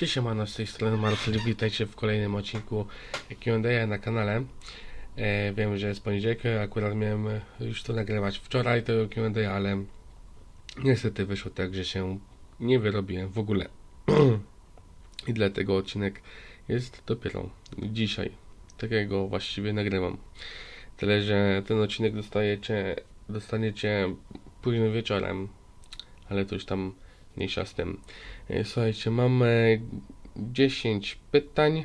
Cześć, siemano, z tej strony Marcel, witajcie w kolejnym odcinku Q&A na kanale. E, wiem, że jest poniedziałek, akurat miałem już to nagrywać wczoraj, tego Q&A, ale niestety wyszło tak, że się nie wyrobiłem w ogóle. I dlatego odcinek jest dopiero dzisiaj. Takiego właściwie nagrywam. Tyle, że ten odcinek dostajecie, dostaniecie późnym wieczorem, ale to już tam mniejsza z tym. E, Słuchajcie, mamy 10 pytań.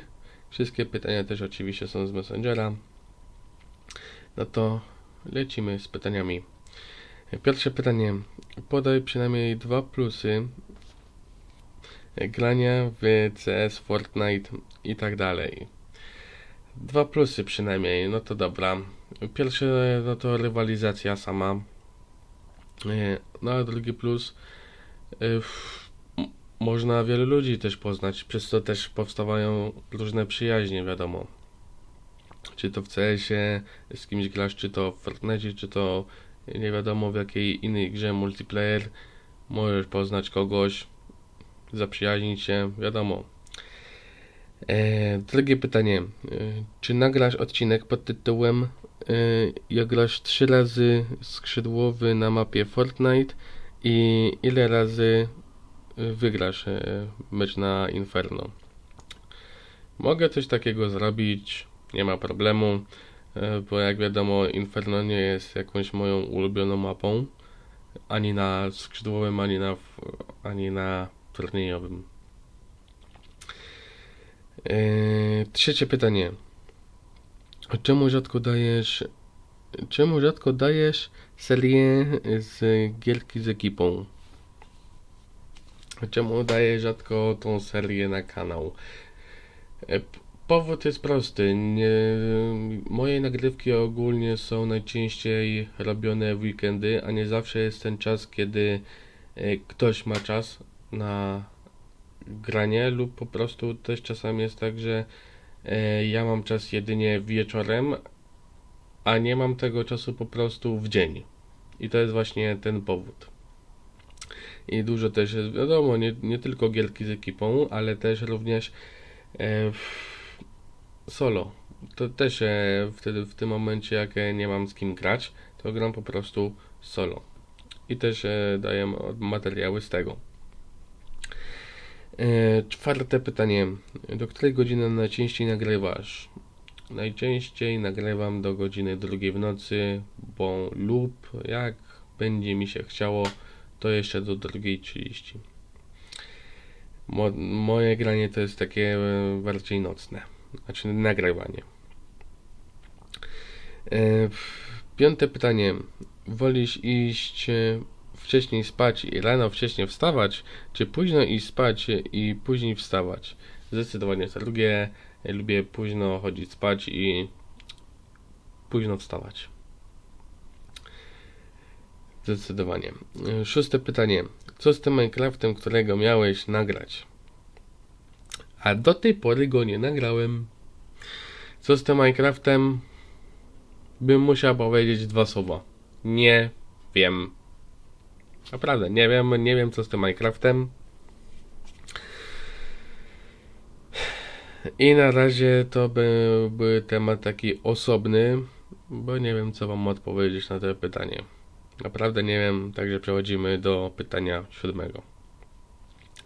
Wszystkie pytania też oczywiście są z Messengera. No to lecimy z pytaniami. E, Pierwsze pytanie. Podaj przynajmniej dwa plusy grania w CS, Fortnite i tak dalej. Dwa plusy przynajmniej, no to dobra. Pierwsze no to rywalizacja sama. E, No a drugi plus y, m- można wielu ludzi też poznać, przez to też powstawają różne przyjaźnie, wiadomo. Czy to w CS-ie z kimś grasz, czy to w Fortnite, czy to nie wiadomo w jakiej innej grze multiplayer. Możesz poznać kogoś, zaprzyjaźnić się, wiadomo. E, drugie pytanie. E, czy nagrasz odcinek pod tytułem e, Jak grasz trzy razy skrzydłowy na mapie Fortnite i ile razy wygrasz y, mecz na Inferno. Mogę coś takiego zrobić, nie ma problemu, y, bo jak wiadomo Inferno nie jest jakąś moją ulubioną mapą, ani na skrzydłowym, ani na, ani na turniejowym. Y, Trzecie pytanie. Czemu rzadko dajesz czemu rzadko dajesz serię z gierki z ekipą? Czemu daję rzadko tą serię na kanał? E, Powód jest prosty. Nie, moje nagrywki ogólnie są najczęściej robione w weekendy, a nie zawsze jest ten czas, kiedy e, ktoś ma czas na granie, lub po prostu też czasami jest tak, że e, ja mam czas jedynie wieczorem, a nie mam tego czasu po prostu w dzień. I to jest właśnie ten powód. I dużo też jest, wiadomo, nie, nie tylko gierki z ekipą, ale też również e, solo. To też e, wtedy w tym momencie, jak e, nie mam z kim grać, to gram po prostu solo. I też e, daję materiały z tego. E, czwarte pytanie. Do której godziny najczęściej nagrywasz? Najczęściej nagrywam do godziny drugiej w nocy, bo lub jak będzie mi się chciało, to jeszcze do drugiej 30. Mo, moje granie to jest takie e, bardziej nocne, znaczy nagrywanie. E, piąte pytanie. Wolisz iść e, wcześniej spać i rano wcześniej wstawać, czy późno iść spać i później wstawać? Zdecydowanie to drugie. Lubię późno chodzić spać i późno wstawać. Zdecydowanie. E, Szóste pytanie. Co z tym Minecraftem, którego miałeś nagrać? A do tej pory go nie nagrałem. Co z tym Minecraftem? Bym musiał powiedzieć dwa słowa. Nie wiem. Naprawdę, nie wiem, nie wiem co z tym Minecraftem. I na razie to byłby temat taki osobny, bo nie wiem, co Wam odpowiedzieć na to pytanie. Naprawdę nie wiem, także przechodzimy do pytania siódmego.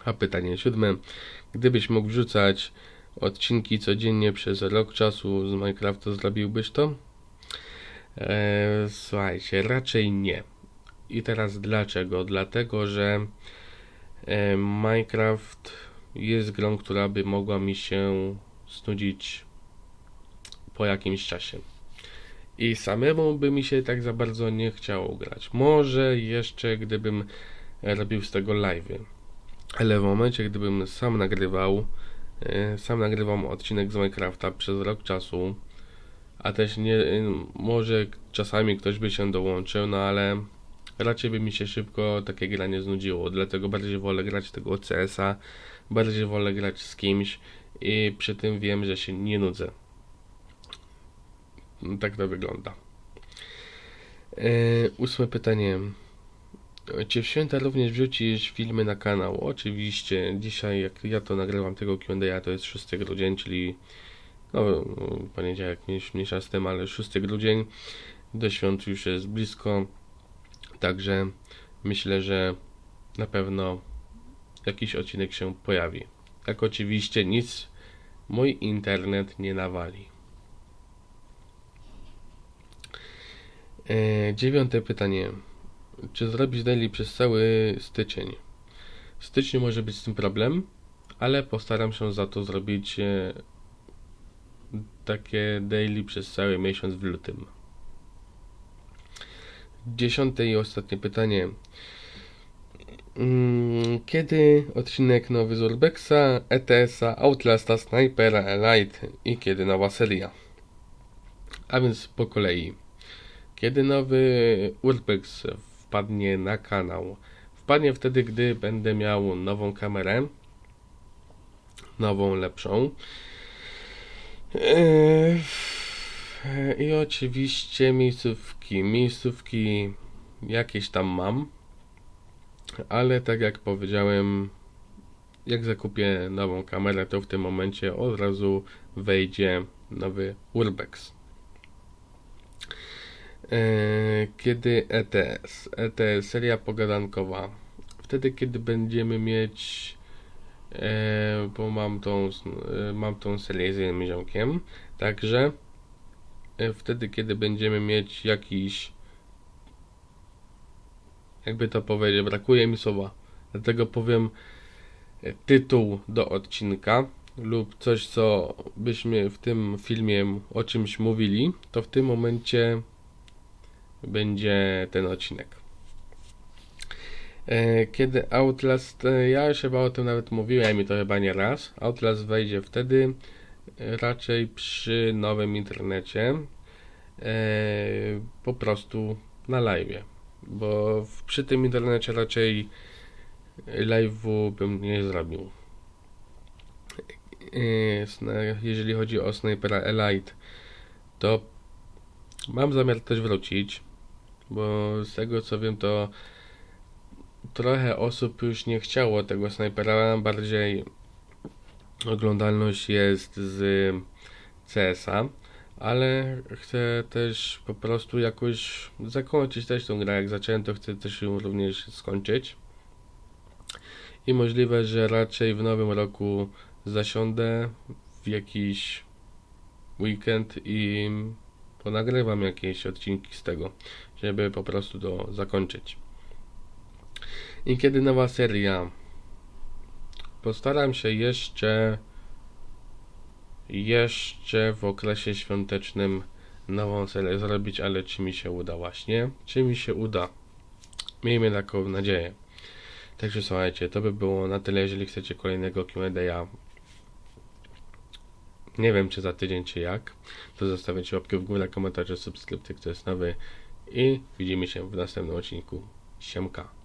A pytanie siódme. Gdybyś mógł wrzucać odcinki codziennie przez rok czasu z Minecrafta, zrobiłbyś to? Eee, słuchajcie, raczej nie. I teraz dlaczego? Dlatego, że e, Minecraft jest grą, która by mogła mi się znudzić po jakimś czasie. I samemu by mi się tak za bardzo nie chciało grać. Może jeszcze gdybym robił z tego live'y. Ale w momencie, gdybym sam nagrywał, e, sam nagrywam odcinek z Minecrafta przez rok czasu, a też nie, e, może czasami ktoś by się dołączył, no ale raczej by mi się szybko takie granie znudziło. Dlatego bardziej wolę grać tego CS-a, bardziej wolę grać z kimś i przy tym wiem, że się nie nudzę. Tak to wygląda. E, ósme pytanie. Czy w święta również wrzucisz filmy na kanał? Oczywiście. Dzisiaj, jak ja to nagrywam tego Q&A, to jest 6 grudzień, czyli no, poniedziałek mniejsza z tym, ale 6 grudzień. Do świąt już jest blisko. Także myślę, że na pewno jakiś odcinek się pojawi. Jak oczywiście nic mój internet nie nawali. E, dziewiąte pytanie. Czy zrobić daily przez cały styczeń? W styczniu może być z tym problem, ale postaram się za to zrobić e, takie daily przez cały miesiąc w lutym. Dziesiąte i ostatnie pytanie. Mm, kiedy odcinek nowy z Urbexa, ETS-a, Outlasta, Snipera, Elite i kiedy nowa seria? A więc po kolei. Kiedy nowy Urbex wpadnie na kanał? Wpadnie wtedy, gdy będę miał nową kamerę. Nową, lepszą. Eee, I oczywiście miejscówki. Miejscówki jakieś tam mam. Ale tak jak powiedziałem, jak zakupię nową kamerę, to w tym momencie od razu wejdzie nowy Urbex. Eee, kiedy ETS? ETS, seria pogadankowa. Wtedy, kiedy będziemy mieć e, bo mam tą, e, mam tą serię z jednym ziomkiem, także wtedy, kiedy będziemy mieć jakiś jakby to powiedzieć, brakuje mi słowa, dlatego powiem tytuł do odcinka lub coś, co byśmy w tym filmie o czymś mówili, to w tym momencie będzie ten odcinek. E, kiedy Outlast, e, ja już chyba o tym nawet mówiłem i to chyba nie raz, Outlast wejdzie wtedy e, raczej przy nowym internecie, po prostu na live, bo przy tym internecie raczej live'u bym nie zrobił. Jeżeli chodzi o Snipera Elite, to mam zamiar też wrócić, bo z tego co wiem to trochę osób już nie chciało tego snajpera, bardziej oglądalność jest z CS-a, ale chcę też po prostu jakoś zakończyć też tą grę. Jak zacząłem, to chcę też ją również skończyć. I możliwe, że raczej w nowym roku zasiądę w jakiś weekend i ponagrywam jakieś odcinki z tego, żeby po prostu to zakończyć. I kiedy nowa seria? Postaram się jeszcze jeszcze w okresie świątecznym nową serię zrobić, ale czy mi się uda właśnie? Czy mi się uda? Miejmy taką nadzieję. Także słuchajcie, to by było na tyle, jeżeli chcecie kolejnego Q&A. Nie wiem, czy za tydzień, czy jak. To zostawiacie łapkę w górę, komentarze, subskrypcję, kto jest nowy. I widzimy się w następnym odcinku. Siemka.